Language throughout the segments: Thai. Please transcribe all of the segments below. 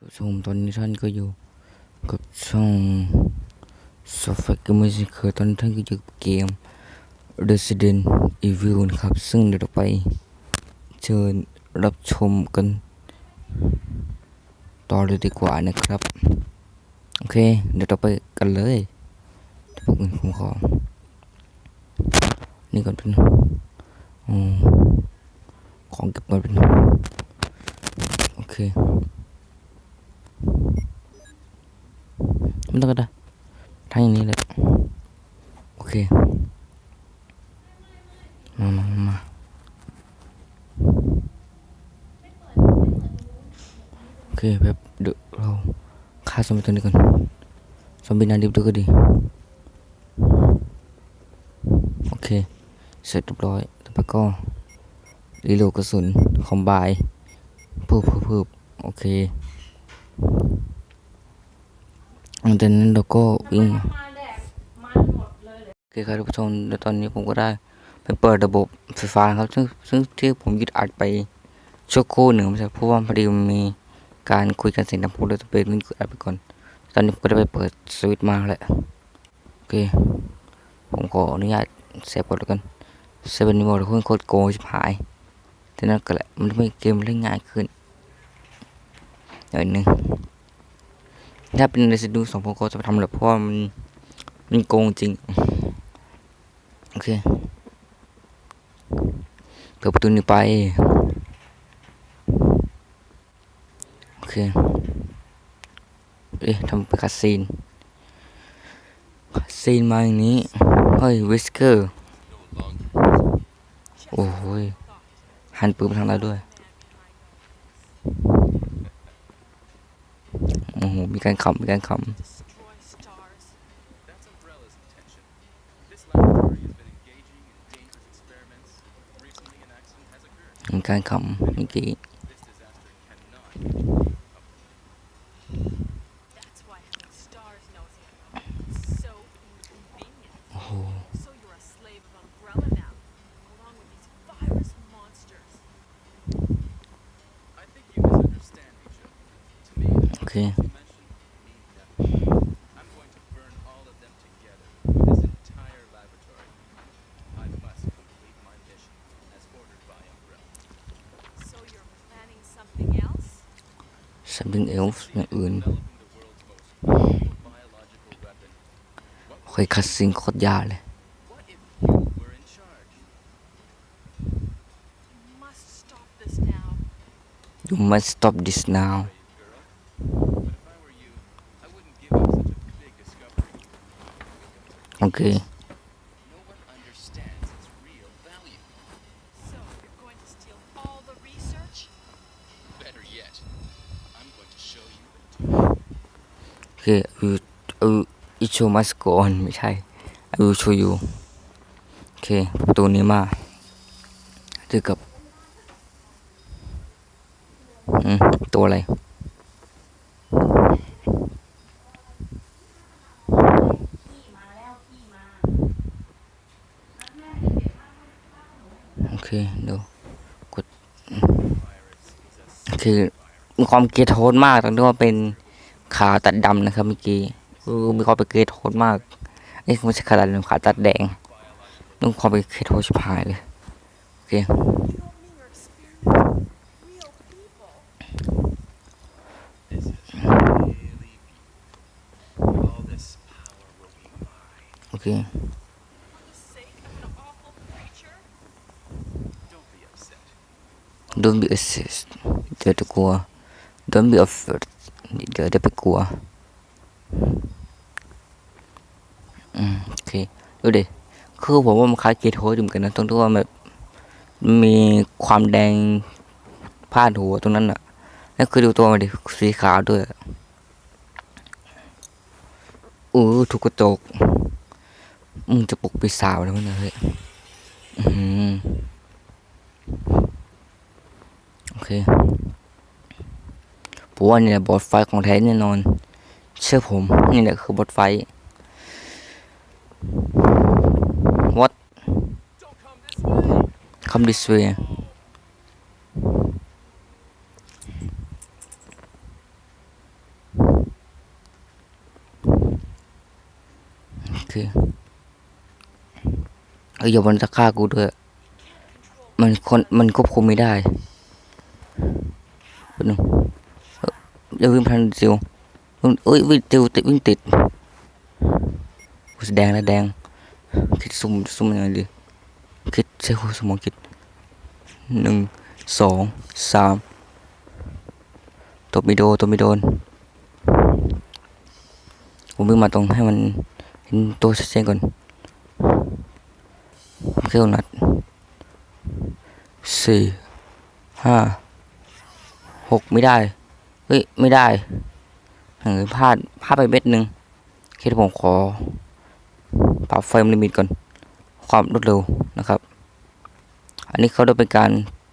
ผู้ชมตอนนี้ท่านก็อยู่กับช่องโซฟาเกมส์คือตอนนี้ท่านก็อยู่กับเกม Resident Evil นะครับ ซึ่งเดี๋ยวเราไปเชิญรับชมกันต่อเลยดีกว่านะครับ โอเค เดี๋ยวเราไปกันเลยเดี๋ยวผมผมขอ นี่ก่อนเป็นอของเก็บก่อนเป็นโอเค ไม่ต้องก็ได้ทั้งอย่างนี้เลย โอเค มามามาโอเคแบบเดี๋ยวเราฆ่าซอมบี้ตัวนี้ก่อนซอมบี้นาดิบด้วก็ดี โอเค เสร็จเรียบร้อยต่อไปก็รีโหลดกระสุนคอมบเพิ่มเพิ่มเพิ่มโอเค หลังจากนั้นเราก็วิ่งเลยเหรอโอเคครับท่านผู้ชมแล้วตอนนี้ผมก็ได้ไปเปิดระบบไฟฟ้าครับซึ่งซึ่งที่ผมยึดอัดไปชั่วครู่หนึ่งไม่ใช่เพราะว่าพอดีมันมีการคุยกันเสียงดังผมเลยจะเป็นนี่คืออัดไปก่อน ตอนนี้ผมก็ได้ไปเปิดสวิตช์มาแล้วโอเค ผมขออนุญาตเซฟก่อนแล้วกันเซฟเป็นนิโมดเพื่อนโคตรโกงชิบหายแต่นั่นก็แหละมันทำให้เกมเล่นง่ายขึ้นเดี๋ยวอีกหนึ่ง ถ้าเป็น Resident สองผมก็จะทำแหละเพราะมันมันโกงจริง โอเค เปิดประตูนี้ไป โอเค เอ๊ะทำเป็นคัสซีนคัสซีนมาอย่างนี้ เฮ้ย วิสเกอร์ โอ้โหหันปืนไปทางเราด้วย โอ้โห มีการขำมีการข destroy stars. That's Umbrella's intention. This laboratory has been engaging in dangerous experiments. Recently, an accident has occurred. ำมีการขำเมื่อกี้ This disaster cannot. That's something else อย่างอื่นคอยคคัสซิงโคตรยากเลยยู must stop this now โอเค will it show must go on ไม่ใช่ I will show you โอเคประตูนี้มาเจอกับตัวอะไรโอเคเดี๋ยวกดคือมีความเกียดโทษมากตรงที่ว่าเป็นขาตัดดำนะครับเมื่อกี้ คือมีความเป็นเกตโทษมากเอ้ยไม่ใช่ขาตัดขาตัดแดงนุ่งความเป็นเกตโทษชิบหายเลยโอเคโอเคโดนบีเอสเดี๋ยวจะกลัวโดนบีออฟเดี๋ยวจะไปกลัว อืมโอเคดูดิคือผมว่ามันคล้ายเกยร์โทสอยู่เหมือนกันนะตรงที่ว่าแบบมีความแดงพาดหัวตรงนั้นอะแล้วคือดูตัวมันดิสีขาวด้วยอู้ถูกกระจกมึงจะปลุกปีศาจแล้วมั้งเนี่ยเฮ้ยโอเคผมว่านี่แหละบอสไฟของแท้แน่นอน เชื่อผม นี่แหละคือบอสไฟ What? Come this way. Okay. เอออย่ามันจะฆ่ากูด้วยมันคนมันควบคุมไม่ได้หนึ่งอย่าวิ่งพันเดียวเอ้ยวิ่งเดียวติดวิ่งติด แดงแล้วแดง คิดซุ่มซุ่มยังไงดี คิดใช้หัวสมองคิดหนึ่งสองสามตบม่โดตบม่โดน ผมวิ่งมาตรงให้มันเห็นตัวชัดเจนก่อนเครื่องนัดสี่ห้าหกไม่ได้ เฮ้ย ไม่ได้เฮ้ยพลาดพลาดไปเม็ดหนึ่งคิดผมขอ ปรับเฟรมลิมิตก่อนความรวดเร็วนะครับ อันนี้เขาได้เป็นการ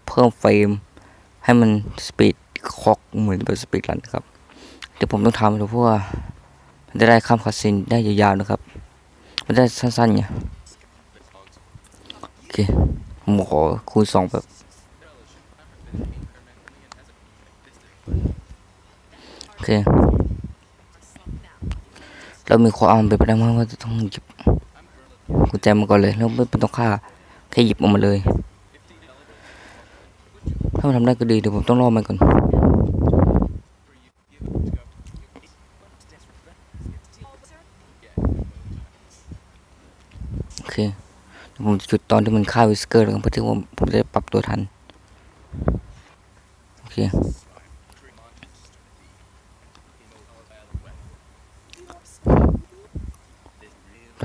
เพิ่มเฟรมให้มันสปีดคอกเหมือนเป็นสปีดรันนะครับเดี๋ยวผมต้องทำดูเพราะว่ามันจะได้ข้ามคาสินได้ยาวๆนะครับ มันได้สั้นๆไงโอเคผมขอคูณสองแบบโอเค เรามีความเป็นไปได้มากว่าจะต้องหยิบกุญแจมาก่อนเลยแล้วไม่ต้องฆ่าแค่หยิบออกมาเลย ถ้ามันทำได้ก็ดีเดี๋ยวผมต้องรอมันก่อนโอเคผมจุดตอนที่มันฆ่าวิสเกอร์แล้วเพื่อที่ว่าผมจะปรับตัวทัน โอเค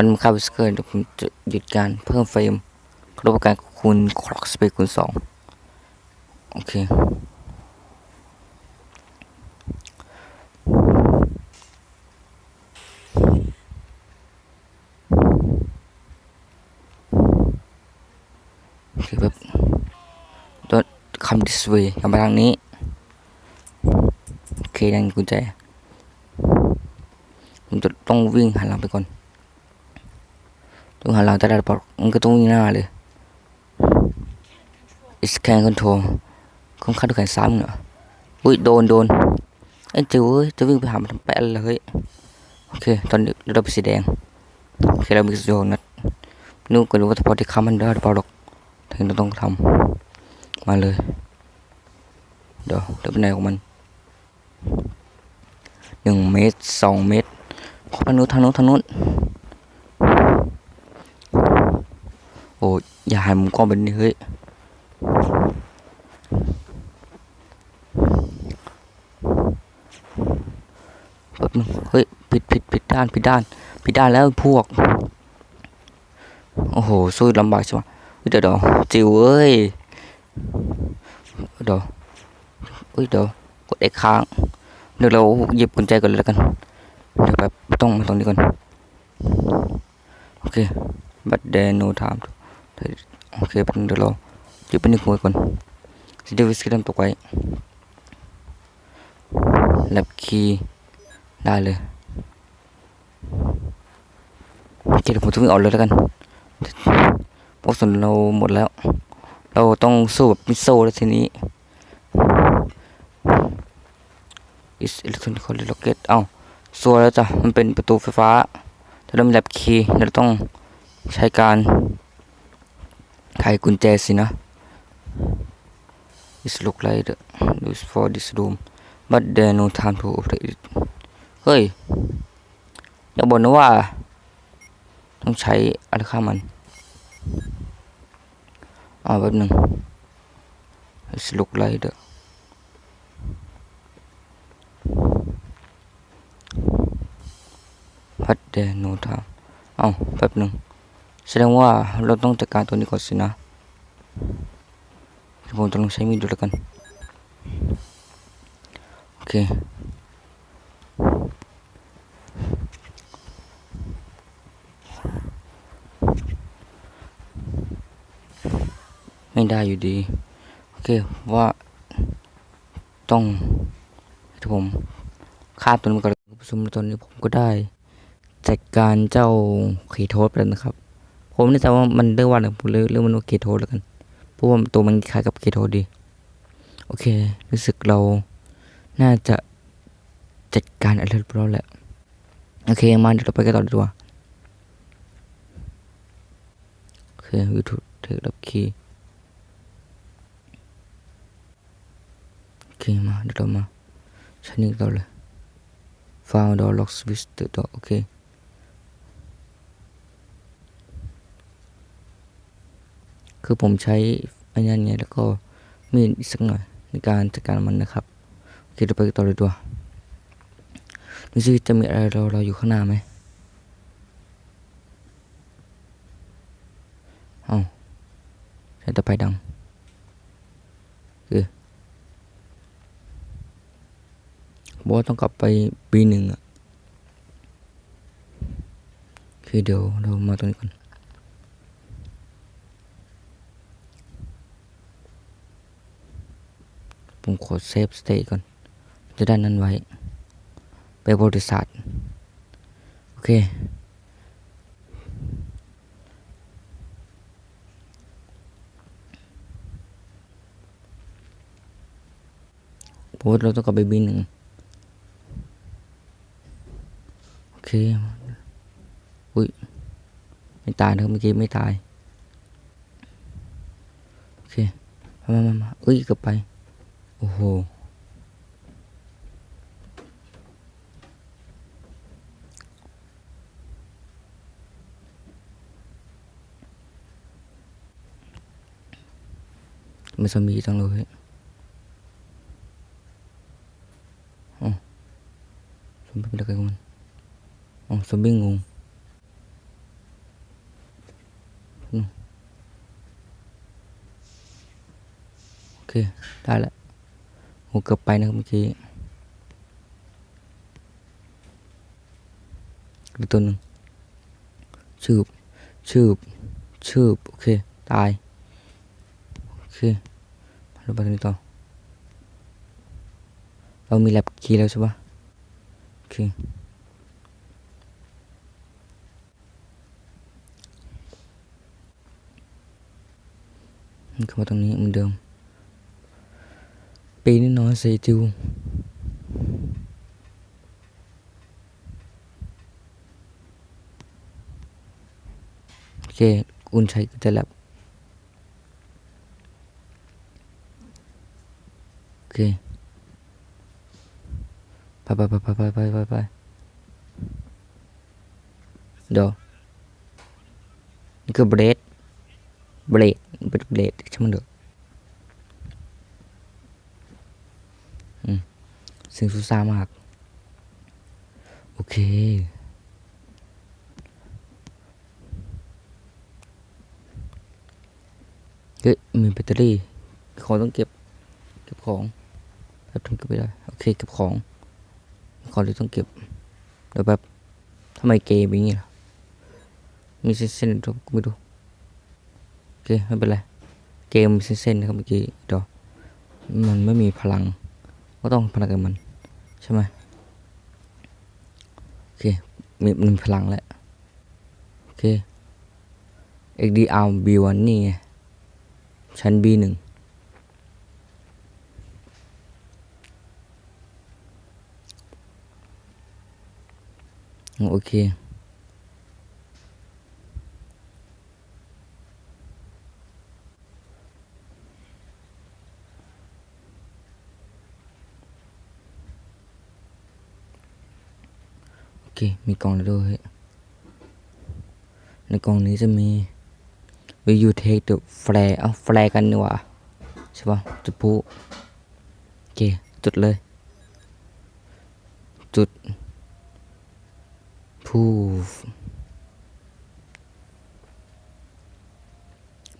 ตอนมันฆ่าวิสเกอร์เดี๋ยวผมจะหยุดการเพิ่มเฟรมกระบวนการคูณคล็อกสเปคคูณสองโอเคโอแบบตัวคำ this way กลับทางนี้ โอเคยังกุญแจผมจะต้องวิ่งหันหลังไปก่อน ต้องหันหลังแต่ละปอกมันก็ต้องวิ่งหน้าเลย is can control คุ้มค่าด้วยการซ้ำเนอะอุ้ยโดนโดนไอ้จิ๋วจะวิ่งไปหามันทำแปะเลยโอเค ตอนนี้เราเป็นสีแดงโอเคเรามีสีโดนนะนึกก็รู้ว่าพอที่ค้ำมันได้หรือเปล่าหรอกถึงเราต้องทำมาเลยเดี๋ยวเดี๋ยวไปไหนของมันหนึ่งเมตรสองเมตรทางนู้นทางนู้นทางนู้นโอ้ยอย่าหันมุมกล้องแบบนี้เฮ้ยเฮ้ยผิดผิดผิดด้านผิดด้านผิดด้านแล้วพวก โอ้โหสู้ลำบากใช่ไหมเฮ้ยเดี๋ยวเดี๋ยวจิ๋วเอ้ยเดี๋ยวเฮ้ยเดี๋ยวกดเอ็กค้างเดี๋ยวเราหยิบกุญแจก่อนเลยกันเดี๋ยวแบบต้องมาตรงนี้ก่อนโอเค but there no time to โอเคเป็นงเดี๋ยวเราหยิบเป็นหนึ่งหัวก่อนสิเดวิสก็ต้องตกไว้แลบคีย์ได้เลยโอเคเดี๋ยวผมจะวิ่งออกเลยแล้วกันพราะส่วนเราหมดแล้ว เราต้องสู้แบบมิโซแล้วทีนี้ is electronic rocket เอ้าสัวแล้วจ้ะมันเป็นประตูไฟฟ้าถ้าเรามีแลบคีย์เราต้องใช้การ ไขกุญแจสินะ It look like the use for this room but there no time to operate it เฮ้ย อย่าบอกนะว่า ต้องใช้อะไรข้ามันอ่าแป๊บหนึ่ง It look like the พัดเดโนทามเอ้าแป๊บหนึ่ง แสดงว่าเราต้องจัดการตัวนี้ก่อนสินะผมจะลองใช้มีดดูแล้วกัน โอเค ไม่ได้อยู่ดี โอเค ว่า ต้องให้ผมคาบตัวนี้ก่อนคุณผู้ชมตอนนี้ผมก็ได้ จัดการเจ้าเคโทสไปแล้วนะครับ ผมไม่แน่ใจว่ามันเรียกว่าอะไรผมเรียกเรียกมันว่าเคโทสแล้วกันเพราะว่าตัวมันคล้ายกับเคโทสดี โอเค รู้สึกเราน่าจะจัดการอะไรเรียบร้อยแล้วโอเคมาเดี๋ยวเราไปกันต่อดีกว่าเควิทูเทคดับคีโอเคมาเดี๋ยวเรามาใช้นี่ต่อเลย found door locks with the door โอเค คือผมใช้อันนี้ไงแล้วก็มีดสักหน่อยในการจัดการมันนะครับโอเคเราไปต่อเลยดีกว่าดูสิจะมีอะไรรอเราอยู่ข้างหน้าไหมเอ้าใช้ตะไคร้ดังโอเคบอกว่าต้องกลับไปปีหนึ่งอะโอเคเดี๋ยวเรามาตรงนี้ก่อน ผมขอเซฟสเตย์ก่อน จะได้นั้นไว้ ไปบริษัท โอเคเพราะว่าเราต้องกลับไปบินหนึ่งโอเค อุ้ย ไม่ตายนะเมื่อกี้ไม่ตาย โอเค มามามาเอ้ยเกือบไป ô hô. Mà sao mi tăng lâu hết? Ồ. Zombie pindah ke gunung oh so bingung hmm. ok đây là โอเคได้เกือบไปนะครับเมื่อกี้ตัวหนึ่งชืบชืบชืบโอเค ตาย โอเคเราไปตรงนี้ต่อ เรามีแลบคีย์แล้วใช่ปะโอเคเข้ามาตรงนี้เหมือนเดิม ពេលอยสี่จูโอเคคุณชัยก็จะรับโอเคไปไปไปไปไปไปไปไปเดี๋ยวนี่คือเบรดเบรดเบรดเบรดใช่ไหมเด้อ เสียงซูซ่ามาก โอเค เฮ้ย มีแบตเตอรี่ ของต้องเก็บ เก็บของแป๊บนึงเก็บไม่ได้ โอเค เก็บของ ของที่ต้องเก็บเดี๋ยวแบบทำไมเกมอย่างงี้ล่ะ มีเส้นๆตรงกูไม่รู้โอเค ไม่เป็นไร เกมมีเส้นๆนะครับเมื่อกี้เดี๋ยวมันไม่มีพลัง ก็ต้องพลังกับมัน ใช่ไหมโอเค มีมันมีพลังแล้ว โอเค XDR B1 นี่ไง ชั้น B1 โอเค โอเค มีกล่องด้วย ในกล่องนี้จะมี Will you take the flare เอาแฟร์กันดีกว่าใช่ปะจุดพุโอเค จุดเลย จุดพู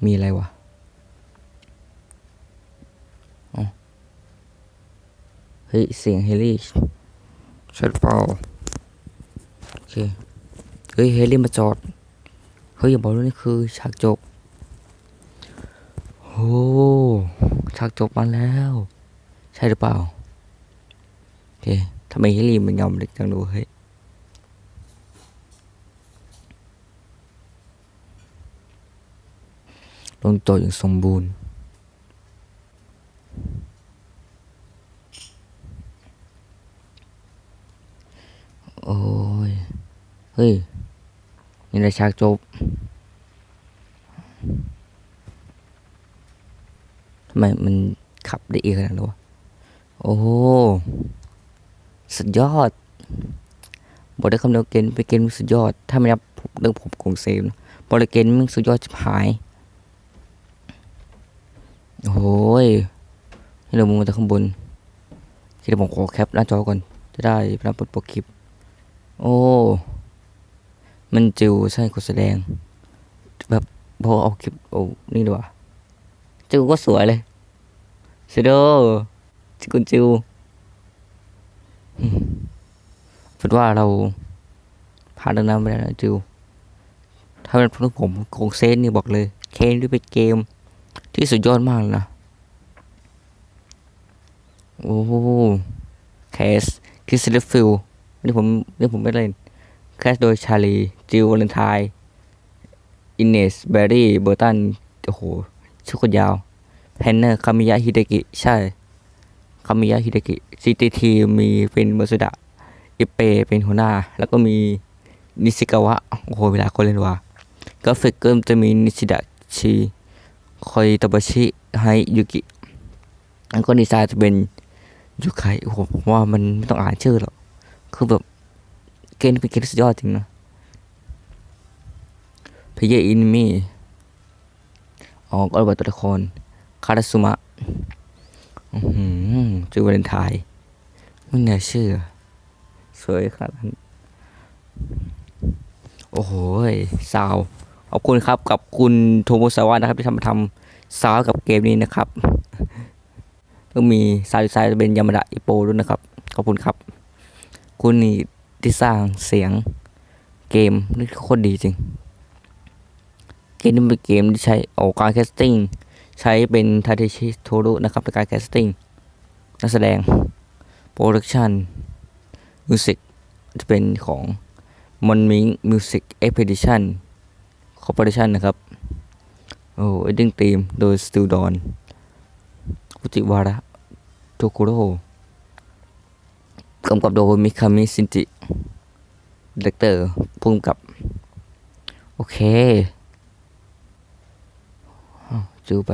มีอะไรวะอ๋อเฮ้ย เสียงเฮลี่ช่หรือเปล่า เคเฮ้ยเฮลี่มาจอด เฮ้ยอย่าบอกว่านี่คือฉากจบโอ้ฉากจบมาแล้ว ใช่หรือเปล่าโอเคทำไมเฮลี่มันยอมเล็กจังดูเฮ้ยลงตัวอย่างสมบูรณ์ นี่ชักจบทำไมมันขับได้เองขนาดนั้นวะโอ้โหสุดยอดบอกได้คำเดียวเกณฑ์ไปเกณฑ์สุดยอด ถ้าไม่รับเรื่องผมของเซมบริเกณฑ์มึงสุดยอดชิบหายโอ้ยให้เรามุมจากข้างบนที่ผมขอแคปหน้าจอก่อน จะได้รับผลปรคลิป โอ้ มันจิวใช่คนแสดง แบบพอเอาคลิปโอ้นี่ดีกว่าจิวก็สวยเลยเซโดจิกุนจิวอืมคิดว่าเราผ่านเรื่องนั้นไม่ได้นะจิวถ้าเป็นพวกผมโคงเซนนี่บอกเลย เคนนี่เป็นเกม ที่สุดยอดมากเลยนะ โอ้แคส คิสเลฟิลนี่ผมนี่ผมไม่เล่น แคสโดยชาลี จิววาเลนไทน์อินเนสเบอร์รี่เบอร์ตันโอ้โหชื่อคนยาวแพนเนอร์คามิยะฮิเดกิ ใช่คามิยะฮิเดกิซีทีทีมีเป็นเมอร์สุดะอิเปเป็นหัวหน้า แล้วก็มีนิชิกาวะ โอ้โหเวลาคนเล่นว่ากราฟิกเกิมจะมีนิชิดะชิคอยตบชิไฮยุกิแล้วก็ดีไซน์จะเป็นยูไคโอ้โหผมว่ามันไม่ต้องอ่านชื่อหรอก คือแบบ เกมนี้เป็นเกมที่สุดยอดจริงนะเพย์อินมีออก็ระเบิดตัวละคร คาราซุมะอือหือจูวาเลนไทน์ไม่น่าเชื่อ สวยขนาดนั้นโอ้โหสาว ขอบคุณครับกับคุณโทโมซาวะนะครับ ที่ทำมาทำซาวกับเกมนี้นะครับก็มีซาวด์ดีไซน์เป็นยามาดะอิโปด้วยนะครับ ขอบคุณครับ คุณนี่ ที่สร้างเสียงเกมนี่โคตรดีจริง เกมนี้เป็นเกมที่ใช้โอการแคสติ้งใช้เป็นทาเทชิโทรุนะครับในการแคสติ้งนักแสดง โปรดักชันมิวสิกจะเป็นของมอนมิงมิวสิกเอ็กเพดิชันคอร์ปอเรชันนะครับ โอ้เอดดิ้งทีมโดยสตูดอนฟุจิวาระโทคุโร กำกับโดยมิคามิซินจิดีเลกเตอร์พุ่มกับ โอเคจูไป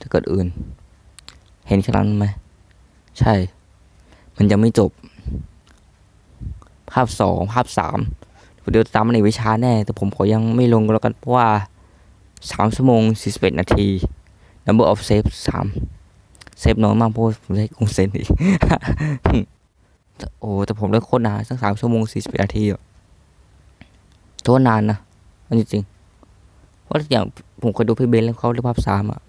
ถ้าเกิดอื่น เห็นแค่นั้นไหม ใช่ มันยังไม่จบ ภาพสองภาพสามเดี๋ยวตามมันในวิชาแน่ แต่ผมขอยังไม่ลงก็แล้วกัน เพราะว่าสามชั่วโมงสี่สิบเอ็ดนาที number of save สาม เซฟน้อยมากเพราะผมได้คงเซนอีกโอ้แต่ผมได้โคตรนานสักสามชั่วโมงสี่สิบนาทีอะโทษนานนะอันจริงเพราะอย่างผมเคยดูพี่เบนแล้วเขาเล่นภาพสามอะ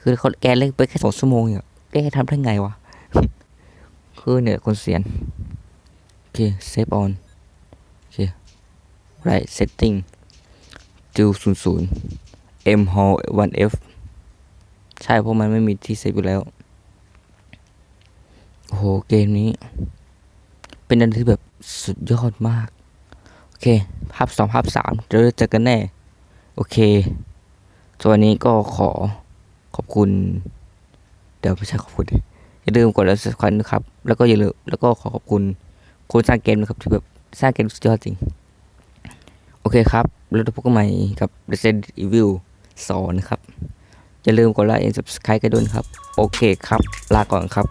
คือเขาแกเล่นไปแค่สองชั่วโมงเนี่ยแกทำได้ไงวะคือเนี่ยคนเสียนโอเคเซฟออนโอเค right setting จูศูนย์ศูนย์ m hall 1 f ใช่เพราะมันไม่มีที่เซฟอยู่แล้ว โอ้โหเกมนี้ เป็นอันที่แบบสุดยอดมาก โอเค ภาพสองภาพสามเดี๋ยวเจอกันแน่ โอเคส่วนวันนี้ก็ขอขอบคุณ เดี๋ยวไม่ใช่ขอบคุณ อย่าลืมกดไลค์ subscribe นะครับ แล้วก็อย่าลืมแล้วก็ขอขอบคุณคนสร้างเกมนะครับที่แบบสร้างเกมสุดยอดจริง โอเคครับ แล้วพบกันใหม่กับ Resident Evil 2นะครับ อย่าลืมกดไลค์ and subscribe กันด้วยนครับ โอเคครับ ลาก่อนครับ